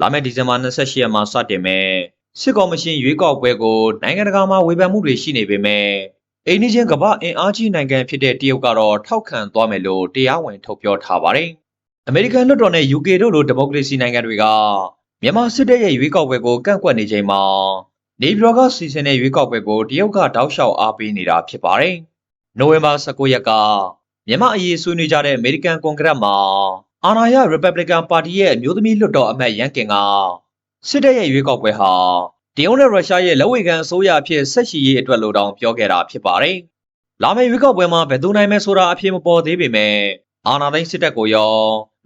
လာမယ့်ဒီဇင်ဘာ28ရက်မှာစတင်မယ်စစ်ကော်မရှင်ရွေးကောက်ပွဲကိုနိုင်ငံတကာမှာဝေဖန်မှုတွေရှိနေပေမဲ့အိန္ဒိချင်းကမ္ဘာအင်အားကြီးနိုင်ငံဖြစ်တဲ့တရုတ်ကတော့ထောက်ခံသွားမယ်လို့တရားဝင်ထုတ်ပြောထားပါတယ်အမေရိကန်လွှတ်တော်နဲ့ UK တို့လိုဒီမိုကရေစီနိုင်ငံတွေကမြန်မာစစ်တပ်ရဲ့ရွေးကောက်ပွဲကိုကန့်ကွက်နေချိန်မှာနေပြည်တော်ကစီစဉ်တဲ့ရွေးကောက်ပွဲကိုတရုတ်ကတောက်လျှောက်အားပေးနေတာဖြစ်ပါတယ်နိုဝင်ဘာ19ရက်ကမြန်မာအရေးဆွေးနွေးကြတဲ့အမေရိကန်ကွန်ဂရက်မှာ အာဏာရ Republican ပါတီရဲ့အမျိုးသမီးလွှတ်တော်အမတ်ရန်ကင်ကစစ်တပ်ရဲ့ရွေးကောက်ပွဲဟာတရုတ်နဲ့ရုရှားရဲ့လက်ဝဲကန်အစိုးရအဖြစ်ဆက်ရှိရေးအတွက်လိုတောင်ပြောခဲ့တာဖြစ်ပါတယ်။လာမယ့်ရွေးကောက်ပွဲမှာဘယ်သူနိုင်မယ်ဆိုတာအဖြစ်မပေါ်သေးပေမဲ့အာဏာသိမ်းစစ်တပ်ကိုရော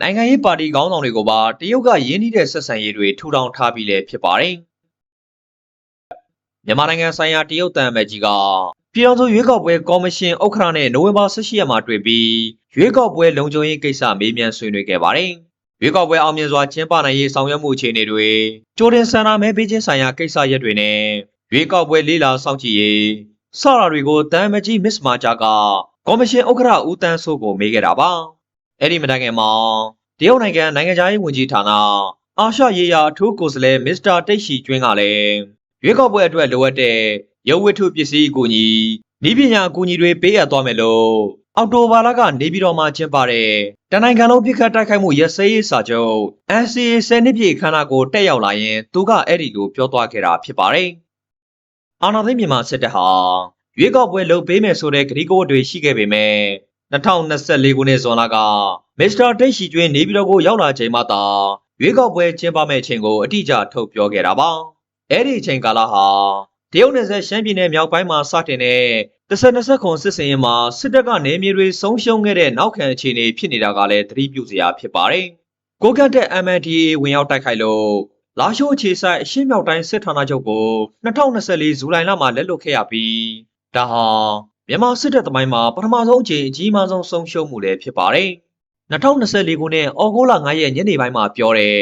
နိုင်ငံရေးပါတီခေါင်းဆောင်တွေကိုပါတရုတ်ကရင်းနှီးတဲ့ဆက်ဆံရေးတွေထူထောင်ထားပြီးလည်းဖြစ်ပါတယ်။မြန်မာနိုင်ငံဆိုင်ရာတရုတ်တန်အမတ်ကြီးက ပြည်ထောင်စုရွေးကောက်ပွဲကော်မရှင်ဥက္ကဋ္ဌနဲ့နိုဝင်ဘာ18ရက်မှာတွေ့ပြီးရွေးကောက်ပွဲလုံခြုံရေးကိစ္စမေးမြန်းဆွေးနွေးခဲ့ပါတယ်။ရွေးကောက်ပွဲအောင်မြင်စွာကျင်းပနိုင်ရေးဆောင်ရွက်မှုအခြေအနေတွေကြိုတင်ဆန္ဒမဲပေးခြင်းဆိုင်ရာကိစ္စရပ်တွေနဲ့ရွေးကောက်ပွဲလေးလာစောင့်ကြည့်ရေးစတာတွေကိုတန်မကြီးမစ်မာဂျာကကော်မရှင်ဥက္ကဋ္ဌဦးတန်းစိုးကိုမေးခဲ့တာပါ။အဲ့ဒီမတိုင်ခင်မှာတရုတ်နိုင်ငံနိုင်ငံခြားရေးဝန်ကြီးဌာနအာရှရေးရာအထူးကိုယ်စားလှယ်မစ္စတာတိတ်ရှိကျွင်းကလည်းရွေးကောက်ပွဲအတွက်လိုအပ်တဲ့ ရုပ်ဝတ္ထုပစ္စည်းအကူအညီဤပညာအကူအညီတွေပေးအပ်သွားမယ်လို့အော်တိုဘာလကနေပြည်တော်မှာကျင်းပတဲ့တနိုင်ငံလုံးပြစ်ခတ်တိုက်ခိုက်မှုရစဲရေးစာချုပ် NCA 10နှစ်ပြည့်ခမ်းနားကိုတက်ရောက်လာရင်သူကအဲ့ဒီလိုပြောသွားခဲ့တာဖြစ်ပါတယ်။အာနာသိန်းမြန်မာစစ်တပ်ဟာရွေးကောက်ပွဲလုပ်ပေးမယ်ဆိုတဲ့ကတိကဝတ်တွေရှိခဲ့ပေမဲ့2024ခုနှစ်ဇွန်လကမစ္စတာတိတ်ရှိကျွင်းနေပြည်တော်ကိုရောက်လာချိန်မှသာရွေးကောက်ပွဲကျင်းပမယ့်အချိန်ကိုအတိအကျထုတ်ပြောခဲ့တာပါ။အဲ့ဒီအချိန်ကာလဟာ တရုတ်နယ်စပ်ရှမ်းပြည်နယ်မြောက်ပိုင်းမှာစတင်တဲ့တစ်ဆက်နှစ်ဆက်ခွန်စစ်စင်ရင်မှာစစ်တပ်ကနေမြေတွေဆုံးရှုံးခဲ့တဲ့နောက်ခံအခြေအနေဖြစ်နေတာကလည်းသတိပြုစရာဖြစ်ပါတယ်။ကိုကတ်တဲ့ MNDAA ဝင်ရောက်တိုက်ခိုက်လို့လာရှိုးအခြေဆိုင်အရှင်းမြောက်တိုင်းစစ်ဌာနချုပ်ကို2024ဇူလိုင်လမှာလက်လွတ်ခဲ့ရပြီးဒါဟာမြန်မာစစ်တပ်သမိုင်းမှာပထမဆုံးအကြိမ်အကြီးမားဆုံးဆုံးရှုံးမှုလည်းဖြစ်ပါတယ်။2024ခုနှစ်ဩဂုတ်လ9ရက်ညနေပိုင်းမှာပြောတဲ့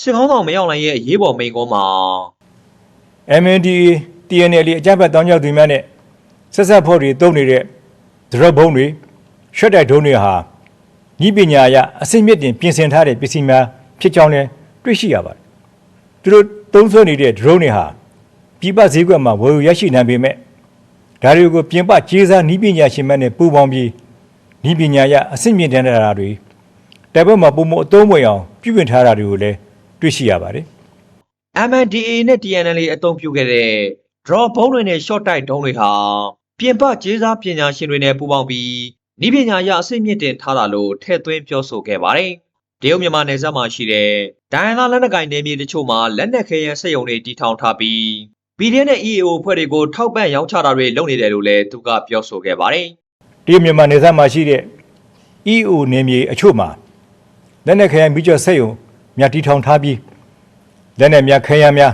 စစ်ကောင်းဆောင်မရောက်နိုင်ရဲ့အရေးပေါ်မိန့်ခွန်းမှာ MNDA TNL အကြမ်းဖက်တောင်းကျသူများနဲ့ဆက်ဆက်ဖို့တွေတုံးနေတဲ့ဒရက်ဘုံတွေရှက်တိုက်ဒုံးတွေဟာဤပညာအရအစိမ့်မြင့်တင်ပြင်ဆင်ထားတဲ့ပစ္စည်းများဖြစ်ကြောင်းလည်းတွေ့ရှိရပါတယ်။သူတို့သုံးဆွဲနေတဲ့ drone တွေဟာပြည်ပဈေးကွက်မှာဝယ်ယူရရှိနိုင်ပေမဲ့ဒါတွေကိုပြင်ပကျေးစားဤပညာရှင်များနဲ့ပူးပေါင်းပြီးဤပညာအရအစိမ့်မြင့်တဲ့တာတွေတိုက်ပွဲမှာပုံမအသုံးဝင်အောင်ပြုပြင်ထားတာတွေကိုလည်းတွေ့ရှိရပါတယ်။ MNDAA နဲ့ TNL အသုံးပြုခဲ့တဲ့ draw ဘုံတွေနဲ့ short တိုက်ဒုံးတွေဟာပြင်ပကျေးစားပညာရှင်တွေနဲ့ပူးပေါင်းပြီးဤပညာအရအစိမ့်မြင့်တင်ထားတာလို့ထည့်သွင်းပြောဆိုခဲ့ပါတယ်။တရုတ်မြန်မာနယ်စပ်မှာရှိတဲ့ဒိုင်ယန်လာလက်နက်ကိုင်နယ်မြေတချို့မှာလက်နက်ခဲယမ်းစက်ရုံတွေတည်ထောင်ထားပြီး PDF နဲ့ EAO အဖွဲ့တွေကိုထောက်ပံ့ရောင်းချတာတွေလုပ်နေတယ်လို့လည်းသူကပြောဆိုခဲ့ပါတယ်တရုတ်မြန်မာနယ်စပ်မှာရှိတဲ့ EO နယ်မြေအချို့မှာလက်နက်ခဲယမ်းမိကျော်ဆက်ယုံမြတီထောင်ထားပြီးလက်နက်များခဲယမ်းများ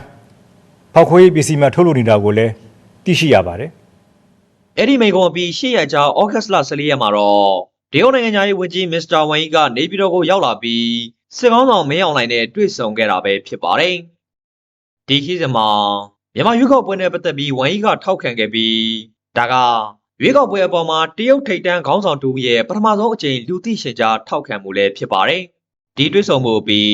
ဖောက်ခွဲရေးပစ္စည်းများထုတ်လုပ်နေတာကိုလည်းသိရှိရပါတယ်။အဲ့ဒီမိန့်ခွန်းအပြီးရှေ့ရက်ကြာဩဂတ်စ်လ14ရက်မှာတော့တရုတ်နိုင်ငံသားရေးဝန်ကြီးမစ္စတာဝမ်ယီကနေပြည်တော်ကိုရောက်လာပြီးစစ်ကောင်းဆောင်မင်းအောင်လှိုင်နဲ့တွေ့ဆုံခဲ့တာပဲဖြစ်ပါတယ်။ဒီခီးစမှာမြန်မာရွေးကောက်ပွဲနဲ့ပတ်သက်ပြီးဝမ်ယီကထောက်ခံခဲ့ပြီးဒါကရွေးကောက်ပွဲအပေါ်မှာတရုတ်ထိပ်တန်းခေါင်းဆောင်တူရဲ့ပထမဆုံးအကြိမ်လူသိရှင်ကြားထောက်ခံမှုလည်းဖြစ်ပါတယ်။ဒီတွေ့ဆုံမှုအပြီး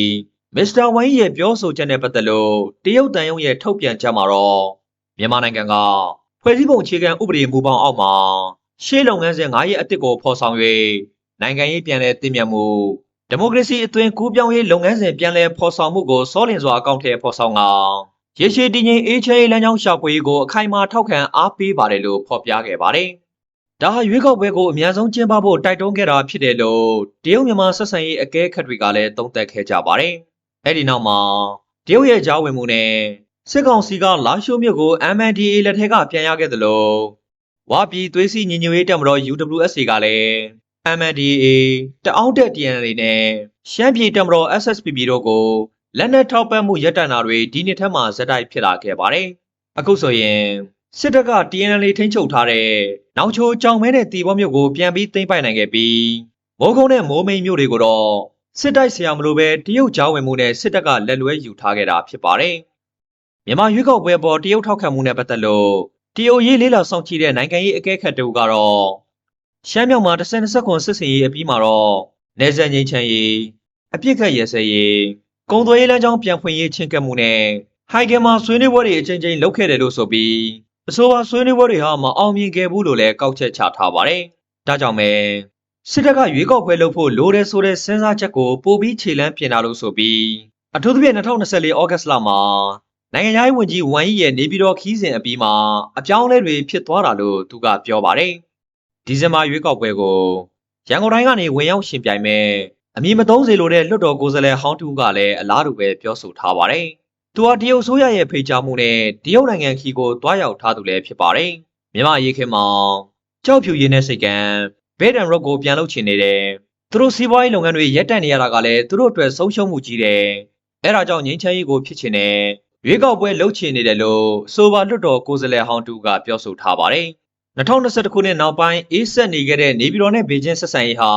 မစ္စတာဝမ်ယီရဲ့ပြောဆိုချက်နဲ့ပတ်သက်လို့တရုတ်တန်ယုံရဲ့ထုတ်ပြန်ချက်မှာတော့မြန်မာနိုင်ငံကဖွဲ့စည်းပုံအခြေခံဥပဒေမူပေါင်းအောက်မှာရှေ့လုပ်ငန်းစဉ်9ရက်အသစ်ကိုဖော်ဆောင်၍နိုင်ငံရေးပြန်လည်တည်မြဲမှုဒီမိုကရေစီအသွင်ကူးပြောင်းရေးလုပ်ငန်းစဉ်ပြန်လည်ဖော်ဆောင်မှုကိုစောလင်စွာအကောင့်ထဲဖော်ဆောင်ကရေရှည်တည်ငြိမ်အေးချမ်းရေးလမ်းကြောင်းရှာဖွေရေးကိုအခိုင်အမာထောက်ခံအားပေးပါတယ်လို့ဖော်ပြခဲ့ပါတယ်။ဒါဟာရွေးကောက်ပွဲကိုအများဆုံးကျင်းပဖို့တိုက်တွန်းခဲ့တာဖြစ်တယ်လို့တရုတ်မြန်မာဆက်ဆံရေးအကဲခတ်တွေကလည်းသုံးသပ်ခဲ့ကြပါတယ်။ အဲ့ဒီနောက်မှာတရုတ်ရဲ့ကြားဝင်မှုနဲ့စစ်ကောင်စီကလာရှိုးမြို့ကို MNDAA လက်ထက်ကပြန်ရခဲ့သလိုဝါပြည်သွေးစည်းညီညွတ်ရေးတပ်မတော် UWSA ကလည်း MNDAA တအောင်းတက် TNL နဲ့ရှမ်းပြည်တပ်မတော် SSPP တို့ကိုလက်နက်ထောက်ပံ့မှုရပ်တန့်တာတွေဒီနှစ်ထက်မှဇက်တိုက်ဖြစ်လာခဲ့ပါတယ်။အခုဆိုရင်စစ်တပ်က TNL ထိန်းချုပ်ထားတဲ့နောက်ချိုးကြောင်မဲနဲ့တီဘောမြို့ကိုပြန်ပြီးသိမ်းပိုက်နိုင်ခဲ့ပြီးမိုးကုန်းနဲ့မိုးမိန်မြို့တွေကိုတော့ စစ်တိုက်ဆရာမလို့ပဲတရုတ်ကြောင်းဝင်မှုနဲ့စစ်တပ်ကလက်လွဲယူထားခဲ့တာဖြစ်ပါတယ်။မြန်မာရွေးကောက်ပွဲပေါ်တရုတ်ထောက်ခံမှုနဲ့ပတ်သက်လို့တရုတ်ရေးလေးလာစောင့်ကြည့်တဲ့နိုင်ငံရေးအကဲခတ်တူကတော့ရှမ်းမြောက်မှာတစ်ဆယ်နှစ်ဆက်ခွန်စစ်စင်ရေးအပြီးမှာတော့နေဆက်ငိမ့်ချမ်းရေးအပြစ်ခတ်ရဲစဲရေးကုံသွေးရေးလမ်းကြောင်းပြန်ဖွင့်ရေးချင်းကပ်မှုနဲ့ဟိုင်ဂန်မှာဆွေးနွေးပွဲတွေအကြိမ်ကြိမ်လုပ်ခဲ့တယ်လို့ဆိုပြီးအဆိုပါဆွေးနွေးပွဲတွေဟာမအောင်မြင်ခဲ့ဘူးလို့လည်းကောက်ချက်ချထားပါတယ်။ဒါကြောင့်ပဲ စစ်တပ်ကရွေးကောက်ပွဲလုပ်ဖို့လိုတယ်ဆိုတဲ့စဉ်းစားချက်ကိုပိုပြီးခြေလှမ်းပြင်တာလို့ဆိုပြီးအထူးသဖြင့်2024ဩဂတ်လမှာနိုင်ငံသားရေးဝန်ကြီးဝမ်ယီရဲ့နေပြည်တော်ခီးစဉ်အပြီးမှာအပြောင်းအလဲတွေဖြစ်သွားတာလို့သူကပြောပါတယ်။ဒီဇင်ဘာရွေးကောက်ပွဲကိုရန်ကုန်တိုင်းကနေဝင်ရောက်ရှင်ပြိုင်မဲ့အမည်မသုံးစေလိုတဲ့လွှတ်တော်ကိုယ်စားလှယ်ဟောင်းတူကလည်းအလားတူပဲပြောဆိုထားပါတယ်။သူဟာတရုတ်ဆိုရရဲ့ဖိတ်ကြားမှုနဲ့တရုတ်နိုင်ငံခီကိုတွားရောက်ထားသူလည်းဖြစ်ပါတယ်။မြန်မာရေးခင်မှာကြောက်ဖြူရင်းတဲ့စိတ်ကံ ဘဲဒန်ရော့ကိုပြန်လုပ်ချင်နေတယ်။သူတို့စီးပွားရေးလုပ်ငန်းတွေရပ်တန့်နေရတာကလည်းသူတို့အတွက်ဆုံးရှုံးမှုကြီးတယ်။အဲဒါကြောင့်ငင်းချမ်းရေးကိုဖြစ်ချင်တယ်။ရွေးကောက်ပွဲလုပ်ချင်နေတယ်လို့ဆိုပါလွတ်တော်ကိုယ်စားလှယ်ဟောင်းတူကပြောဆိုထားပါတယ်။2021ခုနှစ်နောက်ပိုင်းအေးဆက်နေခဲ့တဲ့နေပြည်တော်နဲ့ဘေကျင်းဆက်ဆံရေးဟာ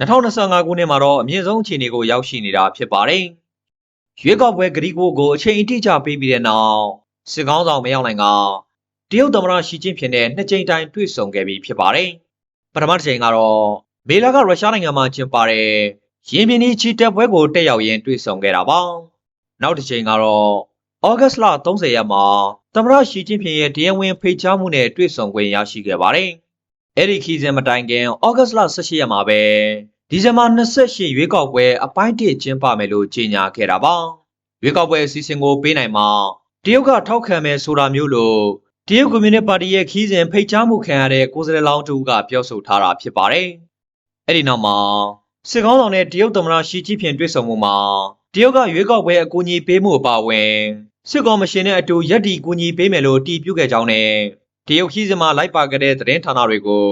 2025ခုနှစ်မှာတော့အမြင့်ဆုံးအခြေအနေကိုရောက်ရှိနေတာဖြစ်ပါတယ်။ရွေးကောက်ပွဲဂရီကိုကိုအချိန်အတိအကျပေးပြီးတဲ့နောက်စစ်ကောင်းဆောင်မရောက်နိုင်ကတရုတ်သမ္မတရှီကျင်းဖျင်နဲ့နှစ်ကြိမ်တိုင်တွေ့ဆုံခဲ့ပြီးဖြစ်ပါတယ်။ ပထမတစ်ချိန်ကတော့မေလာကရုရှားနိုင်ငံမှာကျင်းပတဲ့ရင်းပြင်းကြီးချီတက်ပွဲကိုတက်ရောက်ရင်းတွေ့ဆုံခဲ့တာပါ။နောက်တစ်ချိန်ကတော့ဩဂတ်စ်လ30ရက်မှာသမ္မတရှီကျင်းဖျင်ရဲ့တရားဝင်ဖိတ်ကြားမှုနဲ့တွေ့ဆုံခွင့်ရရှိခဲ့ပါတယ်။အဲ့ဒီခီးစဉ်မတိုင်ခင်ဩဂတ်စ်လ18ရက်မှာပဲဒီဇင်ဘာ28ရွေးကောက်ပွဲအပိုင်းတစ်ကျင်းပမယ်လို့ကြေညာခဲ့တာပါ။ရွေးကောက်ပွဲအစီအစဉ်ကိုပေးနိုင်မှာတရုတ်ကထောက်ခံမယ်ဆိုတာမျိုးလို့ တရုတ်ကွန်မြူနစ်ပါတီရဲ့ခီးစဉ်ဖိတ်ကြားမှုခံရတဲ့ကိုယ်စားလှယ်လောင်းတူကပြောဆိုထားတာဖြစ်ပါတယ်။အဲ့ဒီနောက်မှာစစ်ကောင်းဆောင်နဲ့တရုတ်သမ္မတရှီကျင်းဖျင်တွေ့ဆုံမှုမှာတရုတ်ကရွေးကောက်ပွဲအကူအညီပေးမှုအပါအဝင်စစ်ကော်မရှင်နဲ့အတူရက်တီကူညီပေးမယ်လို့တီးပြုခဲ့ကြောင်းနဲ့တရုတ်ခီးစဉ်မှာလိုက်ပါခဲ့တဲ့သတင်းဌာနတွေကို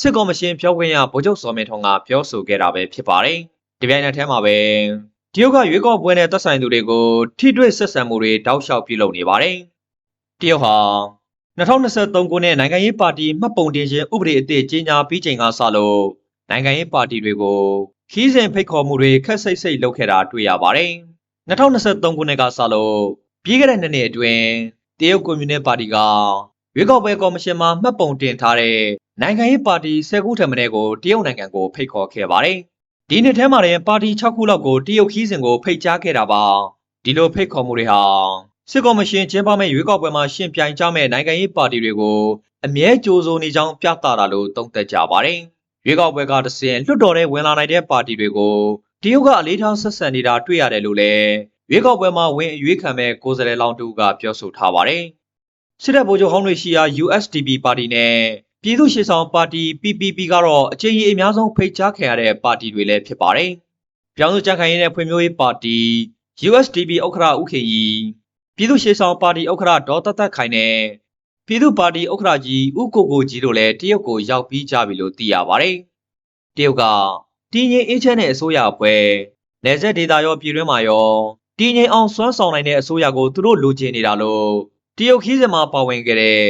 စစ်ကော်မရှင်ပြောခွင့်ရဗိုလ်ချုပ်စောမင်းထွန်းကပြောဆိုခဲ့တာပဲဖြစ်ပါတယ်။ဒီပြိုင်နက်ထဲမှာပဲတရုတ်ကရွေးကောက်ပွဲနဲ့သက်ဆိုင်သူတွေကိုထိတွေ့ဆက်ဆံမှုတွေတောက်လျှောက်ပြုလုပ်နေပါတယ်။တရုတ်ဟာ 2023ခုနှစ်နိုင်ငံရေးပါတီမှတ်ပုံတင်ခြင်းဥပဒေအသစ်ကြီးညာပြီးချိန်ကစလို့နိုင်ငံရေးပါတီတွေကိုခီးစဉ်ဖိတ်ခေါ်မှုတွေခက်ဆိတ်ဆိတ်လုပ်ခဲ့တာတွေ့ရပါတယ်။2023ခုနှစ်ကစလို့ပြီးခဲ့တဲ့နှစ်နှစ်အတွင်းတရုတ်ကွန်မြူနစ်ပါတီကရွေးကောက်ပွဲကော်မရှင်မှမှတ်ပုံတင်ထားတဲ့နိုင်ငံရေးပါတီ10ခုထက်မနည်းကိုတရုတ်နိုင်ငံကိုဖိတ်ခေါ်ခဲ့ပါတယ်။ဒီနှစ်ထဲမှာလည်းပါတီ6ခုလောက်ကိုတရုတ်ခီးစဉ်ကိုဖိတ်ကြားခဲ့တာပါ။ဒီလိုဖိတ်ခေါ်မှုတွေဟာ စစ်ကော်မရှင်ကျင်းပမဲ့ရွေးကောက်ပွဲမှာရှင်ပြိုင်ကြမဲ့နိုင်ငံရေးပါတီတွေကိုအမြဲကြိုးစိုးနေကြောင်းပြသတာလို့သုံးသပ်ကြပါတယ်။ရွေးကောက်ပွဲကတစဉ်လွတ်တော်တဲ့ဝင်လာနိုင်တဲ့ပါတီတွေကိုတရုတ်ကအလေးထားဆက်ဆံနေတာတွေ့ရတယ်လို့လည်းရွေးကောက်ပွဲမှာဝင်အရွေးခံမဲ့ကိုယ်စားလှယ်လောင်းတူကပြောဆိုထားပါတယ်။စစ်တပ်ဗိုလ်ချုပ်ဟောင်းတွေရှိရာ USDP ပါတီနဲ့ပြည်သူ့ရှေ့ဆောင်ပါတီ PPP ကတော့အချိန်ကြီးအများဆုံးဖိတ်ကြားခံရတဲ့ပါတီတွေလည်းဖြစ်ပါတယ်။ပြောင်းစုကြံ့ခိုင်ရေးနဲ့ဖွံ့ဖြိုးရေးပါတီ USDP ဥက္ကဋ္ဌဦးခေကြီး ပြည်သူ့ရှေ့ဆောင်ပါတီဥက္ကဋ္ဌဒေါ်တသက်ခိုင်နဲ့ပြည်သူ့ပါတီဥက္ကဋ္ဌကြီးဦးကိုကိုကြီးတို့လည်းတရုတ်ကိုရောက်ပြီးကြပြီလို့သိရပါတယ်။တရုတ်ကတည်ငြိမ်အေးချမ်းတဲ့အစိုးရအဖွဲ့နယ်စပ်ဒေသရောပြည်တွင်းမှာရောတည်ငြိမ်အောင်စွမ်းဆောင်နိုင်တဲ့အစိုးရကိုသူတို့လိုချင်နေတာလို့တရုတ်ခီးစဉ်မှာပါဝင်ခဲ့တဲ့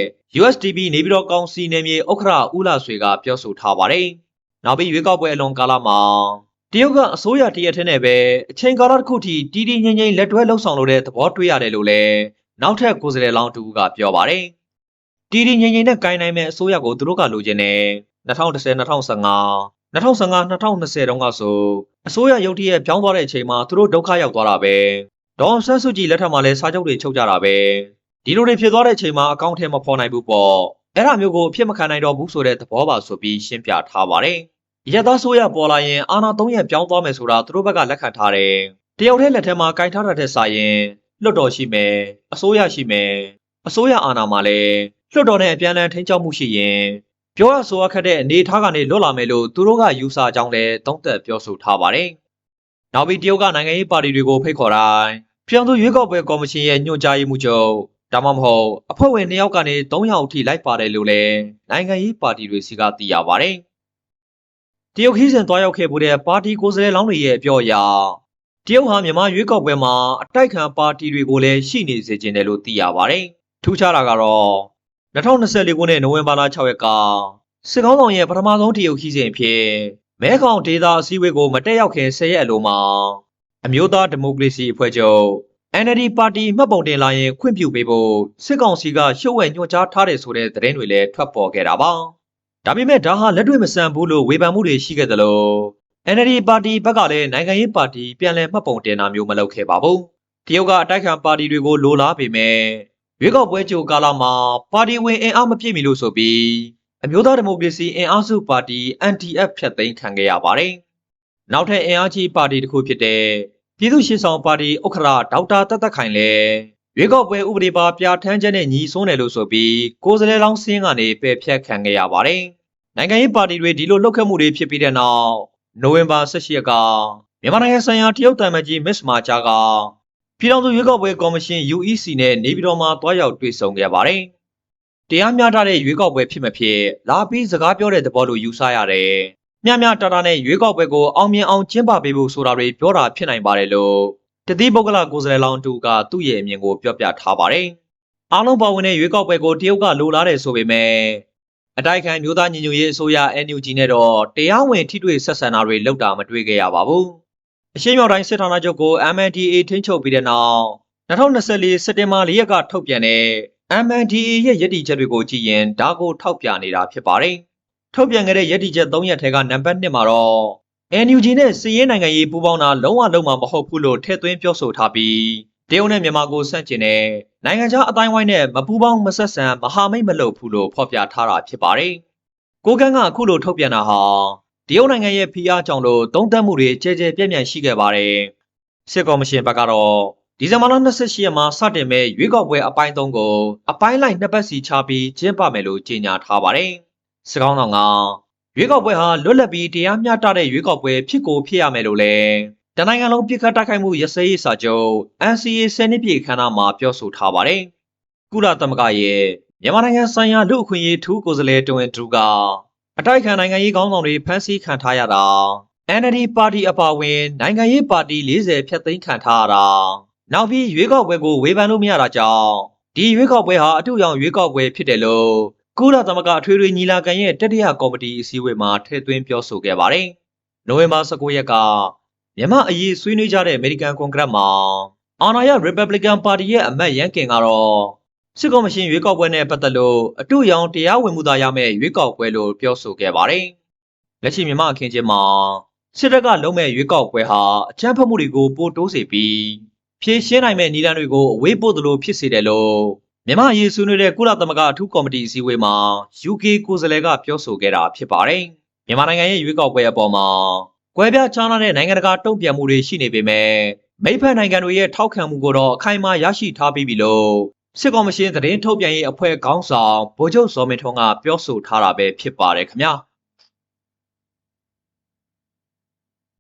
USDP နေပြည်တော်ကောင်စီနယ်မြေဥက္ကဋ္ဌဦးလာဆွေကပြောဆိုထားပါတယ်။နောက်ပြီးရွေးကောက်ပွဲအလွန်ကာလမှာ တရုတ်ကအစိုးရတရက်ထဲနဲ့ပဲအချိန်ကာလတစ်ခုထိတီးတီးငိမ့်ငိမ့်လက်တွဲလှုပ်ဆောင်လို့တဲ့သဘောတွေ့ရတယ်လို့လည်းနောက်ထပ်ကိုယ်စားလှယ်လောင်းတူကပြောပါတယ်။တီးတီးငိမ့်ငိမ့်နဲ့ကိုင်းနိုင်မဲ့အစိုးရကိုသူတို့ကလိုချင်တယ်2010 2015 2015 2020တုန်းကဆိုအစိုးရရုတ်တရက်ပြောင်းသွားတဲ့အချိန်မှာသူတို့ဒုက္ခရောက်သွားတာပဲဒေါအောင်ဆန်းစုကြည်လက်ထက်မှာလည်းစာချုပ်တွေချုပ်ကြတာပဲဒီလိုတွေဖြစ်သွားတဲ့အချိန်မှာအကောင့်ထဲမဖော်နိုင်ဘူးပေါ့အဲ့ဒါမျိုးကိုအဖြစ်မခံနိုင်တော့ဘူးဆိုတဲ့သဘောပါဆိုပြီးရှင်းပြထားပါတယ် ရက်သားဆိုရပေါ်လာရင်အာနာ၃ရက်ပြောင်းသွားမယ်ဆိုတာသူတို့ဘက်ကလက်ခံထားတယ်တယောက်တည်းလက်ထက်မှာကင်ထားတာတဲ့စာရင်လွတ်တော်ရှိမယ်အစိုးရရှိမယ်အစိုးရအာဏာမှာလည်းလွတ်တော်နဲ့အပြန်အလှန်ထိန်းချုပ်မှုရှိရင်ပြောရဆိုရခက်တဲ့အနေအထားကနေလွတ်လာမယ်လို့သူတို့ကယူဆကြောင်းလည်းသုံးသပ်ပြောဆိုထားပါတယ်။နောက်ပြီးတရုတ်ကနိုင်ငံရေးပါတီတွေကိုဖိတ်ခေါ်တိုင်းပြည်သူ့ရွေးကောက်ပွဲကော်မရှင်ရဲ့ညွှန်ကြားရေးမှူးချုပ်ဒါမှမဟုတ်အဖွဲ့ဝင်2ယောက်ကနေ3ယောက်အထိလိုက်ပါတယ်လို့လည်းနိုင်ငံရေးပါတီတွေစီကသိရပါတယ်။ တရုတ်ခီးစဉ်သွားရောက်ခဲ့မှုတဲ့ပါတီကိုယ်စားလှယ်လောင်းတွေရဲ့အပြောအရတရုတ်ဟာမြန်မာရွေးကောက်ပွဲမှာအတိုက်ခံပါတီတွေကိုလည်းရှိနေစေခြင်းတယ်လို့သိရပါတယ်။ထူးခြားတာကတော့2024ခုနှစ်နိုဝင်ဘာလ6ရက်ကစစ်ကောင်းဆောင်ရဲ့ပထမဆုံးတရုတ်ခီးစဉ်ဖြစ်မဲခေါင်ဒေသအစည်းအဝေးကိုမတက်ရောက်ခင်10ရက်အလိုမှာအမျိုးသားဒီမိုကရေစီအဖွဲ့ချုပ် NLD ပါတီမှတ်ပုံတင်လာရင်ခွင့်ပြုပေးဖို့စစ်ကောင်စီကရှုပ်ဝဲညွှန်ကြားထားတယ်ဆိုတဲ့သတင်းတွေလည်းထွက်ပေါ်ခဲ့တာပါ။ ဒါပေမဲ့ဒါဟာလက်တွေ့မဆန်ဘူးလို့ဝေဖန်မှုတွေရှိခဲ့သလို NLD ပါတီဘက်ကလည်းနိုင်ငံရေးပါတီပြန်လည်မှတ်ပုံတင်တာမျိုးမလုပ်ခဲ့ပါဘူးတရုတ်ကအတိုက်ခံပါတီတွေကိုလိုလားပေမဲ့ရွေးကောက်ပွဲကြိုကာလမှာပါတီဝင်အင်အားမပြည့်မီလို့ဆိုပြီးအမျိုးသားဒီမိုကရေစီအင်အားစုပါတီ NTF ဖျက်သိမ်းခံခဲ့ရပါတယ်နောက်ထပ်အင်အားကြီးပါတီတစ်ခုဖြစ်တဲ့ပြည်သူ့ရှေ့ဆောင်ပါတီဥက္ခရာဒေါက်တာတက်တက်ခိုင်လည်း ရွေးကောက်ပွဲဥပဒေပါပြဋ္ဌာန်းချက်နဲ့ညီစွန်းတယ်လို့ဆိုပြီးကိုယ်စားလှယ်လောင်းစင်းကနေပယ်ဖျက်ခံခဲ့ရပါတယ်နိုင်ငံရေးပါတီတွေဒီလိုလှုပ်ခတ်မှုတွေဖြစ်ပြီးတဲ့နောက်နိုဝင်ဘာ18ရက်ကမြန်မာနိုင်ငံဆိုင်ရာတရုတ်တန်မကြီးမစ္စမာချာကပြည်ထောင်စုရွေးကောက်ပွဲကော်မရှင် UEC နဲ့နေပြည်တော်မှာတွားရောက်တွေ့ဆုံခဲ့ပါတယ်တရားမျှတတဲ့ရွေးကောက်ပွဲဖြစ်မဖြစ်လာပြီးစကားပြောတဲ့သဘောလိုယူဆရတယ်မျှမျှတတနဲ့ရွေးကောက်ပွဲကိုအောင်မြင်အောင်ကျင်းပပေးဖို့ဆိုတာတွေပြောတာဖြစ်နိုင်ပါတယ်လို့ တတိပုဂ္ဂလကိုယ်စားလှယ်လောင်းတူကသူ့ရဲ့အမြင်ကိုပြောပြထားပါတယ်အားလုံးပါဝင်တဲ့ရွေးကောက်ပွဲကိုတရုတ်ကလိုလားတယ်ဆိုပေမဲ့အတိုက်ခံမျိုးသားညီညွတ်ရေးအစိုးရ NUG နဲ့တော့တရားဝင်ထိတွေ့ဆက်ဆံတာတွေလုပ်တာမတွေ့ခဲ့ရပါဘူးအရှေ့မြောက်တိုင်းစစ်ဌာနချုပ်ကို MNDAA ထိန်းချုပ်ပြီးတဲ့နောက်2024စက်တင်ဘာ4ရက်ကထုတ်ပြန်တဲ့ MNDAA ရဲ့ရည်တည်ချက်တွေကိုကြည့်ရင်ဒါကိုထောက်ပြနေတာဖြစ်ပါတယ်ထုတ်ပြန်ခဲ့တဲ့ရည်တည်ချက်3ရက်ထဲကနံပါတ်1မှာတော့ NUG နဲ့စီးရဲနိုင်ငံရေးပူးပေါင်းတာလုံးဝလုံးဝမဟုတ်ဘူးလို့ထည့်သွင်းပြောဆိုထားပြီးတရုတ်နဲ့မြန်မာကိုဆန့်ကျင်တဲ့နိုင်ငံခြားအတိုင်းဝိုင်းနဲ့မပူးပေါင်းမဆက်ဆံမဟာမိတ်မလုပ်ဘူးလို့ဖော်ပြထားတာဖြစ်ပါတယ်။ကိုကန်းကအခုလိုထုတ်ပြန်တာဟာတရုတ်နိုင်ငံရဲ့ဖိအားကြောင့်လို့တုံ့တက်မှုတွေကြဲကြဲပြန့်ပြန့်ရှိခဲ့ပါတယ်။စစ်ကော်မရှင်ဘက်ကတော့ဒီဇင်ဘာလ28ရက်မှာစတင်မဲ့ရွေးကောက်ပွဲအပိုင်း3ကိုအပိုင်းလိုက်နှစ်ပတ်စီချပြီးကျင်းပမယ်လို့ကြေညာထားပါတယ်။စစ်ကောင်းဆောင်က ရွေးကောက်ပွဲဟာလွတ်လပ်ပြီးတရားမျှတတဲ့ရွေးကောက်ပွဲဖြစ်ကိုဖြစ်ရမယ်လို့လည်းတနိုင်ငံလုံးပြစ်ခတ်တိုက်ခိုက်မှုရစရေးစာချုပ် NCA ဆယ်နှစ်ပြည့်ခမ်းနားမှာပြောဆိုထားပါတယ်။ကုလသမဂ္ဂရဲ့မြန်မာနိုင်ငံဆိုင်ရာလူ့အခွင့်အရေးထူးကိုယ်စားလှယ်တွင်ဒူကအတိုက်ခံနိုင်ငံရေးခေါင်းဆောင်တွေဖမ်းဆီးခံထားရတာ NLD ပါတီအပါအဝင်နိုင်ငံရေးပါတီ40ဖျက်သိမ်းခံထားရတာနောက်ပြီးရွေးကောက်ပွဲကိုဝေဖန်လို့မရတာကြောင့်ဒီရွေးကောက်ပွဲဟာအထူးရောင်ရွေးကောက်ပွဲဖြစ်တယ်လို့ ကုလသမဂ္ဂအထွေထွေညီလာခံရဲ့တတိယကော်မတီအစည်းအဝေးမှာထည့်သွင်းပြောဆိုခဲ့ပါတယ်။နိုဝင်ဘာ19ရက်ကမြန်မာအရေးဆွေးနွေးကြတဲ့ American Congress မှာအာဏာရ Republican Party ရဲ့အမတ်ရန်ကင်ကတော့စစ်ကော်မရှင်ရွေးကောက်ပွဲနဲ့ပတ်သက်လို့အတူရောင်တရားဝင်မှုသာရမယ့်ရွေးကောက်ပွဲလို့ပြောဆိုခဲ့ပါတယ်။လက်ရှိမြန်မာအခင်းချင်းမှာစစ်တပ်ကလုံးမဲ့ရွေးကောက်ပွဲဟာအကြမ်းဖက်မှုတွေကိုပိုတိုးစေပြီးဖြည့်ရှင်းနိုင်မဲ့နည်းလမ်းတွေကိုအဝေးပို့သလိုဖြစ်စေတယ်လို့ မြန်မာအရေးဆွေးနွေးတဲ့ကုလသမဂ္ဂအထူးကော်မတီအစည်းအဝေးမှာ UK ကိုယ်စားလှယ်ကပြောဆိုခဲ့တာဖြစ်ပါတယ်။မြန်မာနိုင်ငံရဲ့ရွေးကောက်ပွဲအပေါ်မှာကွဲပြားခြားနားတဲ့နိုင်ငံတကာတုံ့ပြန်မှုတွေရှိနေပေမဲ့မိဖက်နိုင်ငံတွေရဲ့ထောက်ခံမှုကိုတော့အခိုင်အမာရရှိထားပြီးပြီလို့စစ်ကော်မရှင်သတင်းထုတ်ပြန်ရေးအဖွဲ့ခေါင်းဆောင်ဗိုလ်ချုပ်စောမင်းထွန်းကပြောဆိုထားတာပဲဖြစ်ပါတယ်ခင်ဗျာ။